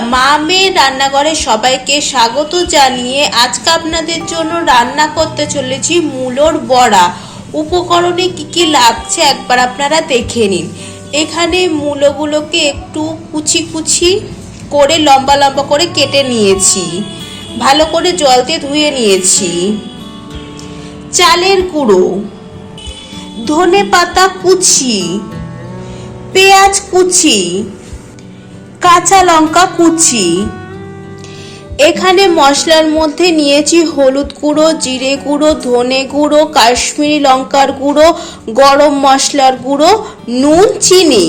মামের রান্নাঘরে সবাইকে স্বাগত জানিয়ে আজকে আপনাদের জন্য রান্না করতে চলেছি মূলোর বড়া। উপকরণে কি কি লাগছে একবার আপনারা দেখে নিন। এখানে মূলোগুলোকে একটু কুচি কুচি করে, লম্বা লম্বা করে কেটে নিয়েছি। ভালো করে জল দিয়ে ধুয়ে নিয়েছি। চালের গুঁড়ো। ধনে পাতা কুচি। পেঁয়াজ কুচি। কাঁচা লঙ্কা কুচি। এখানে মশলার মধ্যে নিয়েছি হলুদ গুঁড়ো, জিরে গুঁড়ো, ধনে গুঁড়ো, কাশ্মীরি লঙ্কার গুঁড়ো, গরম মশলার গুঁড়ো, নুন, চিনি।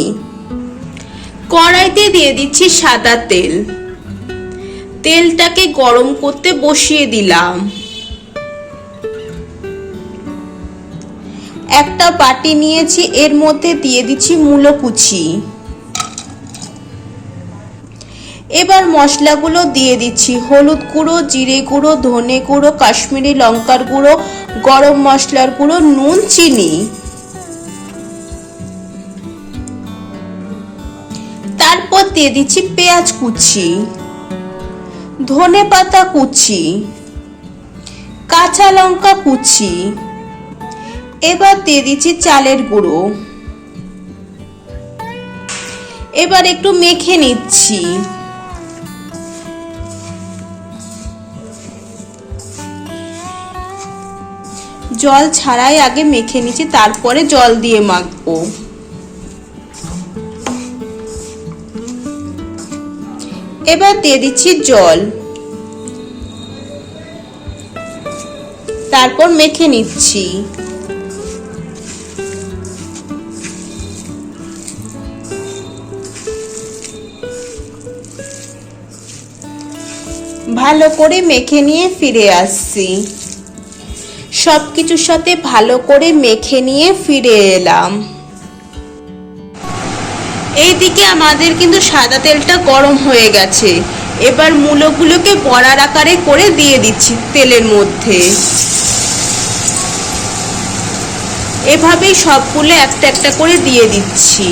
কড়াইতে দিয়ে দিচ্ছি সাদা তেল। তেলটাকে গরম করতে বসিয়ে দিলাম। একটা বাটি নিয়েছি, এর মধ্যে দিয়ে দিচ্ছি মূলো কুচি। এবার মশলাগুলো দিয়ে দিচ্ছি। হলুদ গুঁড়ো, জিরে গুঁড়ো, ধনে গুঁড়ো, কাশ্মীরি লঙ্কার গুঁড়ো, গরম মশলার গুঁড়ো, নুন, চিনি। তারপর দিয়ে দিচ্ছি পেঁয়াজ কুচি, ধনে পাতা কুচি, কাঁচা লঙ্কা কুচি। এবার দিয়ে দিচ্ছি চালের গুঁড়ো। এবার একটু মেখে নিচ্ছি। জল ছাড়াই আগে মেখে নিচ্ছি তারপরে জল দিয়ে মাখবো। এবার দিয়ে দিচ্ছি জল। তারপর মেখে নিচ্ছি। ভালো করে মেখে নিয়ে ফিরে আসছি। সব কিছুর সাথে ভালো করে মেখে নিয়ে ফিরে এলাম। এইদিকে আমাদের কিন্তু সাদা তেলটা গরম হয়ে গেছে। এবার মূলগুলোকে বড়ার আকারে করে দিয়ে দিচ্ছি তেলের মধ্যে। এভাবেই সবগুলো একটা একটা করে দিয়ে দিচ্ছি।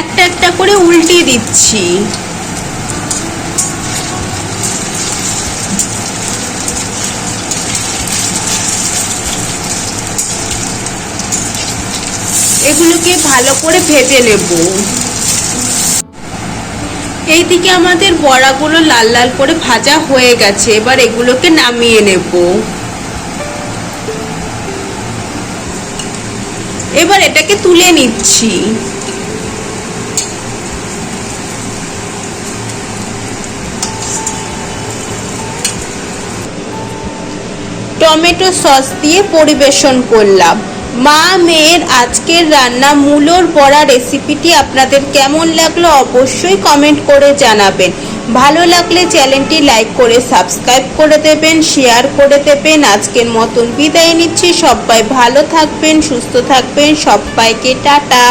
একটা একটা করে উল্টিয়ে দিচ্ছি। এগুলোকে ভালো করে ভেজে নেব। এইদিকে আমাদের বড়াগুলো লাল লাল করে ভাজা হয়ে গেছে, এবার এগুলোকে নামিয়ে নেব। এবার এটাকে তুলে নিচ্ছি। টমেটো সস দিয়ে পরিবেশন করলাম। মা, মেয়ের আজকের রান্না মূলোর বড়া রেসিপিটি আপনাদের কেমন লাগল অবশ্যই কমেন্ট করে জানাবেন। ভালো লাগলে চ্যানেলটি লাইক করে, সাবস্ক্রাইব করে দেবেন, শেয়ার করে দেবেন। আজকের মতন বিদায় নিচ্ছি। সবাই ভালো থাকবেন, সুস্থ থাকবেন। সবাইকে টাটা।